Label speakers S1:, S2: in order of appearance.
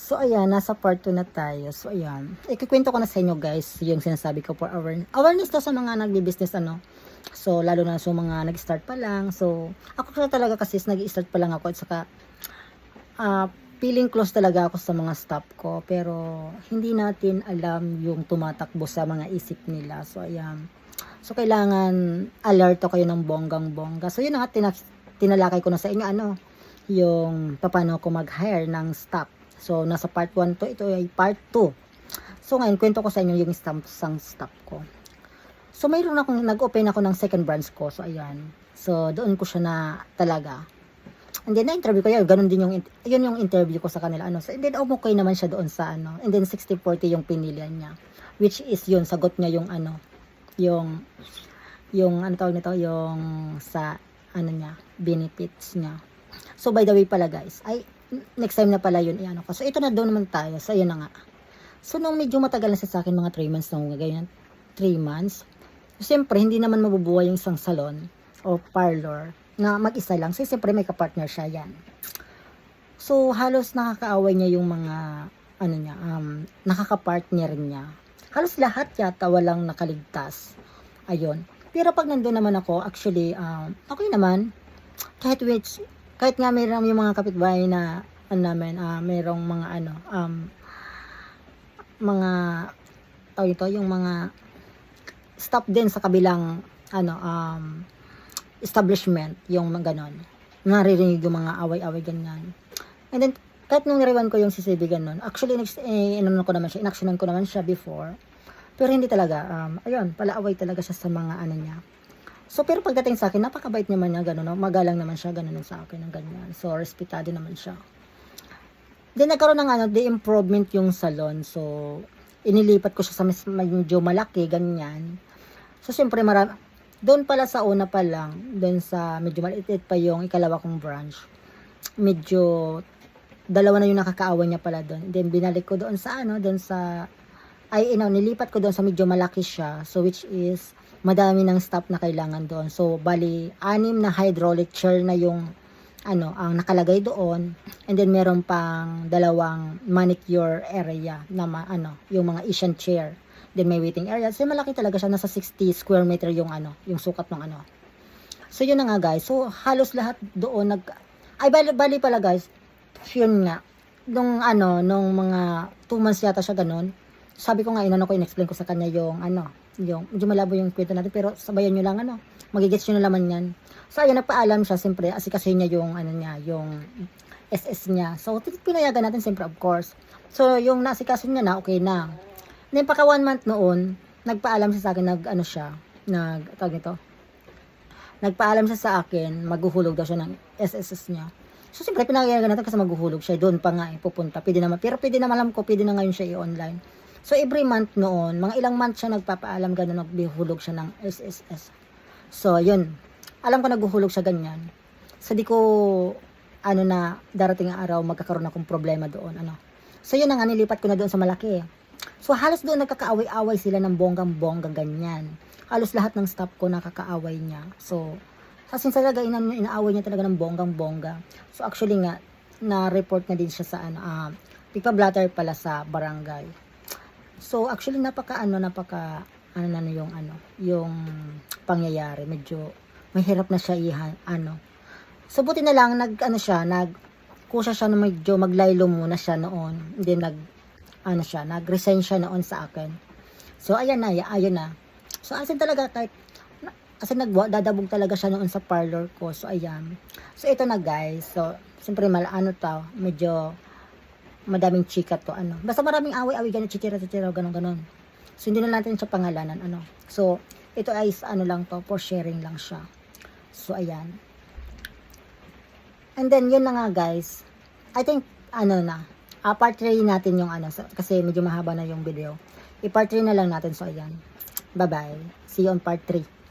S1: So, ayan, nasa part 2 na tayo. So, ayan. Ikikwento ko na sa inyo, guys, yung sinasabi ko for awareness. Awareness to sa mga nagbi-business, ano. So, lalo na sa mga nag-start pa lang. So, ako kasi talaga kasi nag-start pa lang ako at saka, ah, feeling close talaga ako sa mga staff ko. Pero, hindi natin alam yung tumatakbo sa mga isip nila. So, ayan. So, kailangan alerto kayo ng bonggang-bongga. So, yun nga, tina- tinalakay ko na sa inyo, ano, yung paano ko mag-hire ng staff. So, nasa part 1 to, ito ay part 2. So, ngayon, kwento ko sa inyo yung staff, sang staff ko. So, mayroon akong, nag-open ako ng second branch ko. So, ayan. So, doon ko siya na talaga. And then, na-interview ko yun. Ganun din yung, yun yung interview ko sa kanila. Ano. So, and then, okay naman siya doon sa ano. And then, 60-40 yung pinilian niya. Which is yun, sagot niya yung ano, yung, yung, ano tawag nito, yung sa, ano niya, benefits niya. So, by the way pala guys, ay, next time na pala yun, ano ko. So, ito na doon naman tayo. So, ayun na nga. So, nung medyo matagal na siya sa akin, mga 3 months na ganyan, 3 months, siyempre, hindi naman mabubuhay yung isang salon o parlor na mag-isa lang. So, siyempre, may kapartner siya yan. So, halos nakakaaway niya yung mga, ano niya, um, nakakapartner niya. Halos lahat yata walang nakaligtas. Ayun. Pero pag nandun naman ako, actually, um, okay naman. Kahit which, kahit nga mayroong yung mga kapitbahay na, ano namin, ah, mayroong mga ano, um, mga, tawag ito, yung mga staff din sa kabilang, ano, um, establishment, yung mga ganon. Naririnig yung mga away-away ganyan. And then, kahit nung nariwan ko yung CCB ganon, actually, next, eh, inano ko naman siya, inaksyonan ko naman siya before. Pero hindi talaga, um, ayun, palaaway talaga siya sa mga ano niya. So, pero pagdating sa akin, napakabait naman niya, gano'n, no? magalang naman siya, gano'n sa akin, ng ganyan. So, respetado naman siya. Then, nagkaroon ng ano, the improvement yung salon. So, inilipat ko siya sa medyo malaki, ganyan. So, siyempre, marami, doon pala sa una pa lang, doon sa medyo maliit pa yung ikalawa kong branch, medyo, dalawa na yung nakakaawa niya pala doon. Then, binalik ko doon sa ano, doon sa, ay, ino, nilipat ko doon sa medyo malaki siya. So, which is, madami ng staff na kailangan doon. So, bali, anim na hydraulic chair na yung, ano, ang nakalagay doon. And then, meron pang dalawang manicure area na, ma, ano, yung mga Asian chair. Then, may waiting area. So, malaki talaga siya. Nasa 60 square meter yung, ano, yung sukat ng, ano. So, yun na nga, guys. So, halos lahat doon nag, ay, bali, bali pala, guys. Yun nga. Nung, ano, nung mga 2 months yata siya ganun. Sabi ko nga, inano ko, in-explain ko sa kanya yung, ano, yung, medyo malabo yung kwento natin, pero sabayan nyo lang, ano, magigets nyo na laman yan. So, ayun, nagpaalam siya, siyempre, asikasin niya yung, ano niya, yung SS niya. So, pinayagan natin, siyempre, of course. So, yung nasikasin niya na, okay na. Then, pagka one month noon, nagpaalam siya sa akin, nag, ano siya, nag, tawag nito, nagpaalam siya sa akin, maghuhulog daw siya ng SSS niya. So, siyempre, pinayagan natin kasi maghuhulog siya. Doon pa nga, eh, pupunta. Pwede naman. Pero pwede naman alam ko, pwede na ngayon siya i-online. So, every month noon, mga ilang month siya nagpapaalam gano'n, nagbihulog siya ng SSS. So, yun. Alam ko naghuhulog siya ganyan. So, di ko, ano na, darating ang araw, magkakaroon akong problema doon. Ano. So, yun na nga, nilipat ko na doon sa malaki. So, halos doon nagkakaaway-away sila ng bonggang-bonggang ganyan. Halos lahat ng staff ko nakakaaway niya. So, kasi talaga, ina inaaway niya talaga ng bonggang-bongga. So, actually nga, na-report na din siya sa, ano, ah, pagpa-blatter pala sa barangay. So, actually, napaka, ano, napaka, ano na na yung, ano, yung pangyayari. Medyo, mahirap na siya ihan, ano. So, buti na lang, nag, ano siya, nag, kusa siya na medyo maglaylo muna siya noon. Hindi nag, ano siya, nag-resign siya noon sa akin. So, ayan na, ayun na. So, asin talaga, kahit, kasi nagdadabog talaga siya noon sa parlor ko. So, ayan. So, ito na guys. So, siyempre, mal, ano to, medyo, madaming chika to, ano. Basta maraming away-away, ganun, chitira-chitira, ganun. So, hindi na natin siya pangalanan, ano. So, ito ay, ano lang to, for sharing lang siya. So, ayan. And then, yun na nga, guys. I think, ano na, uh, part 3 natin yung ano, so- kasi medyo mahaba na yung video. I-part 3 na lang natin, so ayan. Bye-bye. See you on part 3.